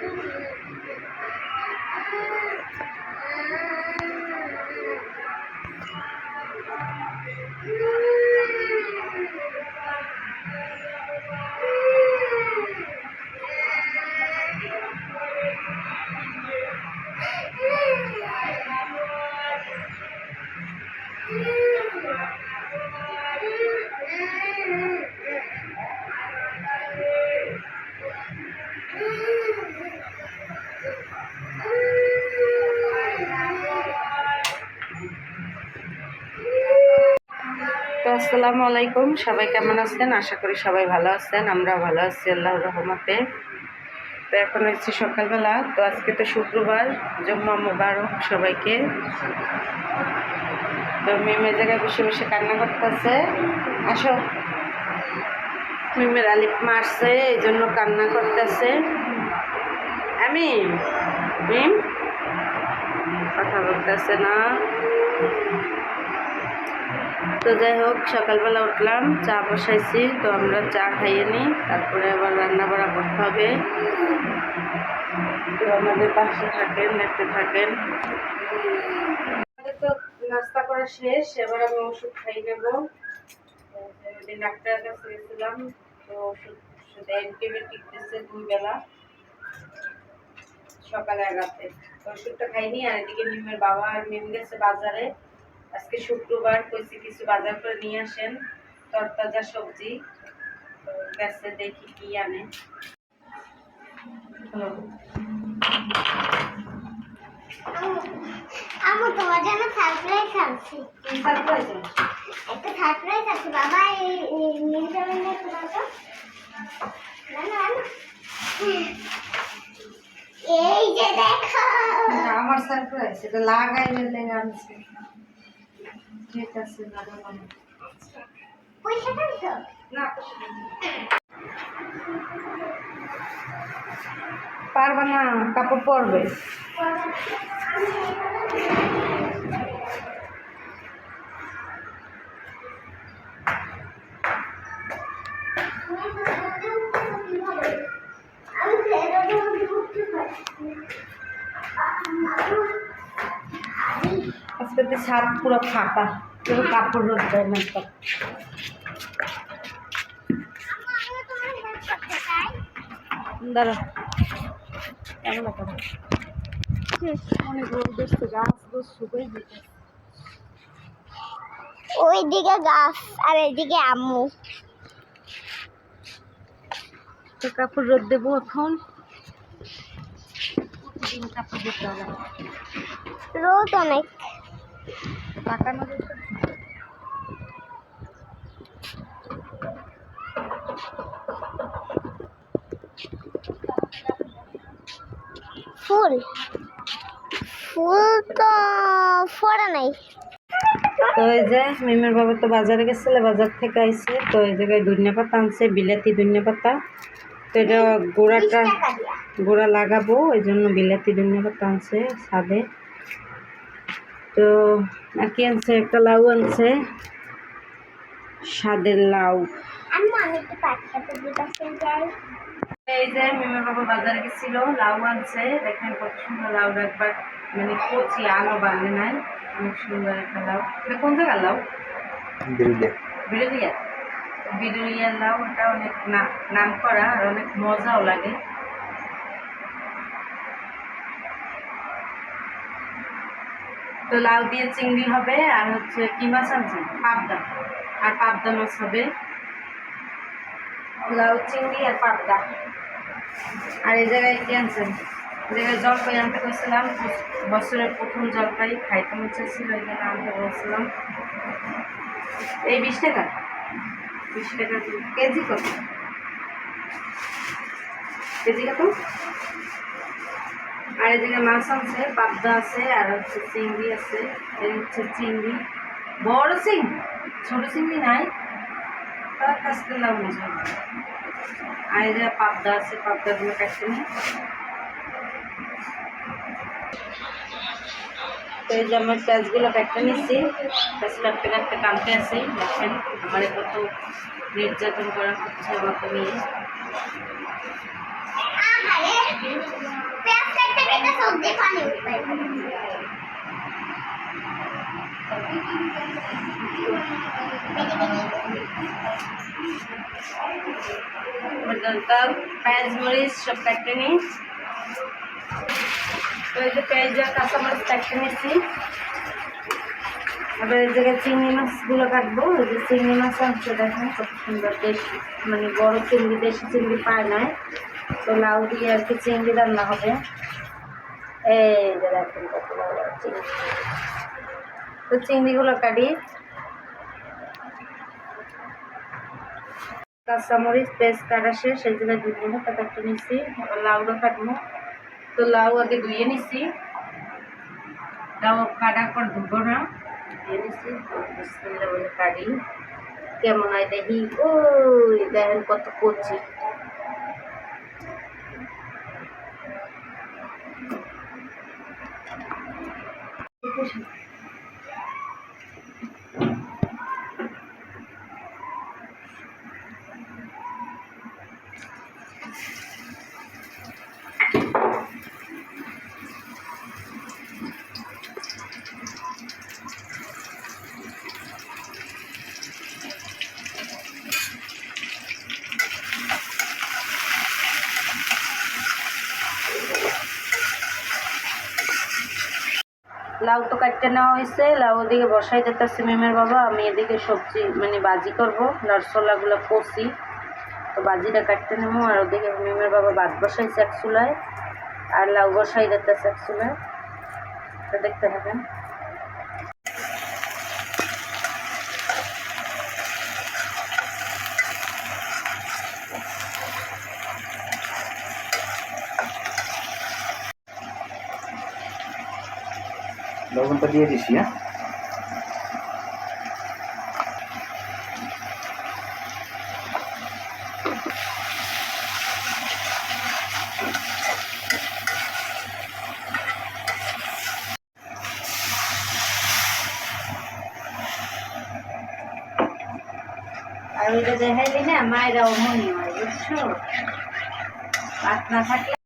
Yeah. তো আসসালামু আলাইকুম। সবাই কেমন আছেন? আশা করি সবাই ভালো আছেন। আমরাও ভালো আছি আল্লাহ রহমতে। তো এখন হচ্ছে সকালবেলা। তো আজকে তো শুক্রবার, জম্মা মুবারক সবাইকে। তো মিমের জায়গায় বসে বসে কান্না করতেছে। আসো। মিমের আলিপ মারছে এই জন্য কান্না করতেছে। আমি? মিম? কথা বলতেছে না। তো যাই হোক, সকালবেলা উঠলাম, চা বসাইছি, তো আমরা চা খাইয়ে নিই, তারপরে আবার রান্না বাড়া করতে হবে। তো আমাদের পাশে থাকেন, দেখতে থাকেন। নাস্তা করা শেষ, এবার আমি ওষুধ খাই নেব। ডাক্তারের কাছে গেছিলাম, তো ওষুধ অ্যান্টিবায়োটিক দিচ্ছে দুই বেলা। সকালে আর রাতে ওষুধটা খাইনি আর এদিকে মিমের বাবা আর মিম গেছে বাজারে। আজকে শুক্রবার কইছি কিছু বাজার করে নিয়ে আসেন তরতাজা সবজি। গেছে দেখি কি আনে। হ্যালো। আমু তোমার জন্য সারপ্রাইজ আছে সারপ্রাইজ একটা সারপ্রাইজ আছে বাবা এই এই নিয়ে যাবেন না তোমার তো না না না। এই যে দেখো। আমার সারপ্রাইজ এটা লাগাই আনছি ঠিক আছে লাগাবো না। পয়সা দেন তো না পারবে না কাপড় পরবে। আমি আজকে তো ছাদ পুরো ফাঁকা কেউ কাপড় রোদ দেয় না তো দাঁড়া কেমন করো অনেক রোদ দেখছে গাছ গোছ শুকাই ওইদিকে গাছ আর এদিকে আম্মু। তো কাপড় রোদ দেবো এখন। প্রতিদিন কাপড় দিতে হবে। রোদ অনেক। ফুল। ফুল তো ফোড়া নাই। তো এই যে মিমের বাবা তো বাজারে গেছিল বাজার থেকে আইছে। তো এই জায়গায় ধনিয়া পাতা আনছে বিলাতি ধনিয়া পাতা। তো এটা গোড়াটা গোড়া লাগাবো ওই জন্য বিলাতি ধনিয়া পাতা আনছে ছাদে তো আর কি আনছে? একটা লাউ আনছে। স্বাদের লাউ। এই যে মিমের বাবা বাজারে গেছিল লাউ আনছে। দেখেন কত সুন্দর লাউ একবার মানে কচি আলো বাঁধে নাই। অনেক সুন্দর একটা লাউ। এটা কোন জায়গার লাউ? বিরুলিয়া। বিরুলিয়ার লাউ ওটা অনেক না- নাম করা আর অনেক মজাও লাগে। তো লাউ দিয়ে চিংড়ি হবে আর হচ্ছে কি মাছ আনছেন পাবদা। আর পাবদা মাছ হবে লাউ, চিংড়ি আর পাবদা। আর এই জায়গায় কি আনছেন? জায়গায় জলপাই আনতে কইছিলাম বছরের প্রথম জলপাই, খাইতে মনে ছিল এই জন্য আনতে বলছিলাম। এই বিশ টাকা? বিশ টাকা কেজি কত? কেজি কত? আর জায়গায় মাছ আছে, পাবদা আছে, আর হচ্ছে চিংড়ি আছে, এই হচ্ছে চিংড়ি। বড় চিংড়ি, ছোট চিংড়ি নাই তার কাছ থেকে লাভ নিয়ে আর যে পাবদা আছে পাবদাগুলো কাটতে নিই। তো এই যে আমার পেঁয়াজগুলো কাটতে নিচ্ছি, পেঁয়াজ কাটতে কাটতে কাটতে আছি দেখেন আমার কত নির্যাতন করা হচ্ছে আমাকে নিয়ে। আহারে পেঁয়াজ কাটতে কাটতে সবজি পানি উঠবে পর্যন্ত পেঁয়াজ মরিচ সব কাটতে নিই তো এই যে পেঁয়াজ আর কাঁচামরিচ কাটতে নিচ্ছি এবার এই জায়গায় চিংড়ি মাছগুলো কাটবো ওই যে চিংড়ি মাছ আনছে দেখেন কত সুন্দর দেশি মানে বড় চিংড়ি দেশি চিংড়ি পায় না তো লাউ দিয়ে আর কি চিংড়ি রান্না হবে কত বড় তো চিংড়িগুলো কাটি। কাঁচামরিচ পেস্ট কাটা শেষ সেই জন্য দুধগুলো কাটাতে নিচ্ছি আবার লাউটা কাটবো। তো লাউ আগে ধুয়ে নিচ্ছি লাউ কাটার পর ধুবো না। ধুয়ে বিসমিল্লাহ কাটি। কেমন হয় দেখি? ওই দেখেন কত করছি লাউ তো কাটতে নেওয়া হয়েছে, লাউ ওদিকে বসাই যেতেছে মেমের বাবা, আমি এদিকে সবজি মানে বাজি করব, নারসোলাগুলো কষি। তো বাজিটা কাটতে নেব, আর ওদিকে মেমের বাবা বাদ বসাইছে এক চুলায়, আর লাউ বসাই যেতেছে এক চুলায়। তো দেখতে থাকেন। লবণটা দিয়ে দিছি হ্যাঁ? আর ওইটা দেখাইলি না মায়েরা অমনি হয়, বুঝছ? ভাত না থাকলে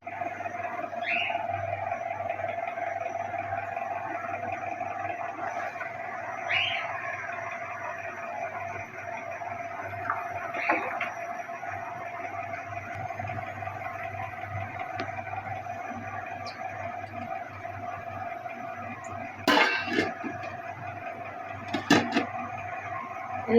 তো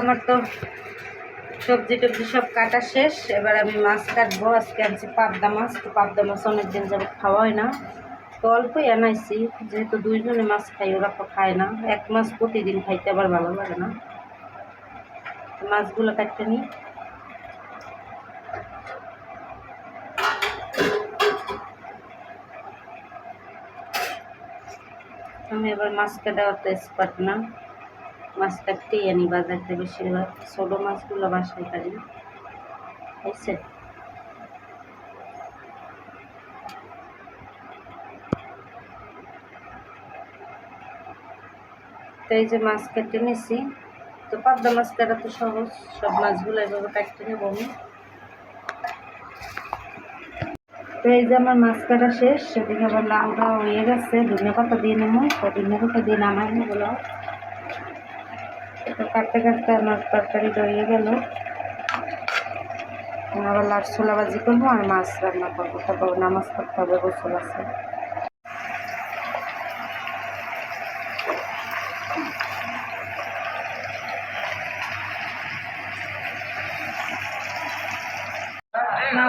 আমার তো সবজি টবজি সব কাটা শেষ। এবার আমি মাছ কাটবো। আজকে আনছি পাবদা মাছ। তো পাবদা মাছ অনেকদিন যাবে খাওয়া হয় না। তো অল্পই আনাইছি। যেহেতু দুইজনে মাছ খাই, ওরা তো খায় না। এক মাছ প্রতিদিন খাইতে আবার ভালো লাগে না। মাছগুলো কাটতে নিই। আমি এবার মাছ কাটা অত এক্সপার্ট না। মাছ কাটতেই আনি বাজার থেকে বেশিরভাগ। ছোটো মাছগুলো বাসায় কাটি হয়েছে? তো এই যে মাছ কেটে নিছি। তো পাবদা মাছ কাটা তো সহজ, সব মাছগুলো এভাবে কাটতে নেব আমি। তো এই যে আমার মাছ কাটা শেষ, সেদিকে আবার লাউটা হয়ে গেছে। ধনে পাতা দিয়ে নেব। তো ধনে পাতা দিয়ে নামাই নেব লাউ। তো কাটতে কাটতে আমার তরকারি হয়ে গেল। আবার লাট ছোলা ভাজি করব আর মাছ রান্না করব। তারপর নামাজ পড়তে হবে গোসল আছে।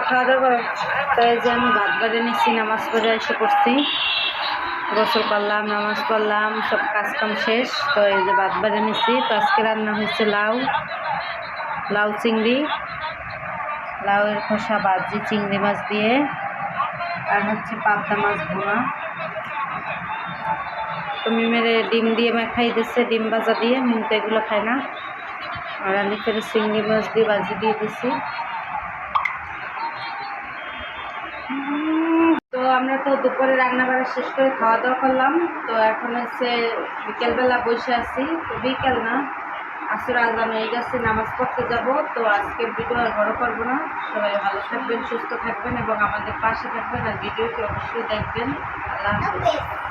খাওয়া দাওয়া করো তো এই যে আমি ভাত বাজে নিচ্ছি নামাজ পড়ে এসে পড়ছি। গোসল করলাম, নামাজ পড়লাম, সব কাজ কাম শেষ। তো এই যে ভাত বাজে নিচ্ছি তো আজকে রান্না হয়েছে লাউ লাউ চিংড়ি, লাউয়ের খোসা ভাজি, চিংড়ি মাছ দিয়ে, আর হচ্ছে পাবদা মাছ ভুনা। তো মেরে ডিম দিয়ে মাখাই দিচ্ছে ডিম ভাজা দিয়ে, মিম তো এগুলো খায় না। আর আমি করে চিংড়ি মাছ দিয়ে ভাজি দিয়ে দিছি। তো আমরা তো দুপুরে রান্না বাড়া শেষ করে খাওয়া দাওয়া করলাম। তো এখন হচ্ছে বিকেলবেলা বসে আছি। তো বিকেল না, আসর আজান হয়ে গেছে, নামাজ পড়তে যাব। তো আজকে ভিডিও আর বড় করব না। সবাই ভালো থাকবেন, সুস্থ থাকবেন এবং আমাদের পাশে থাকবেন আর ভিডিওটি অবশ্যই দেখবেন। আল্লাহ হাফেজ।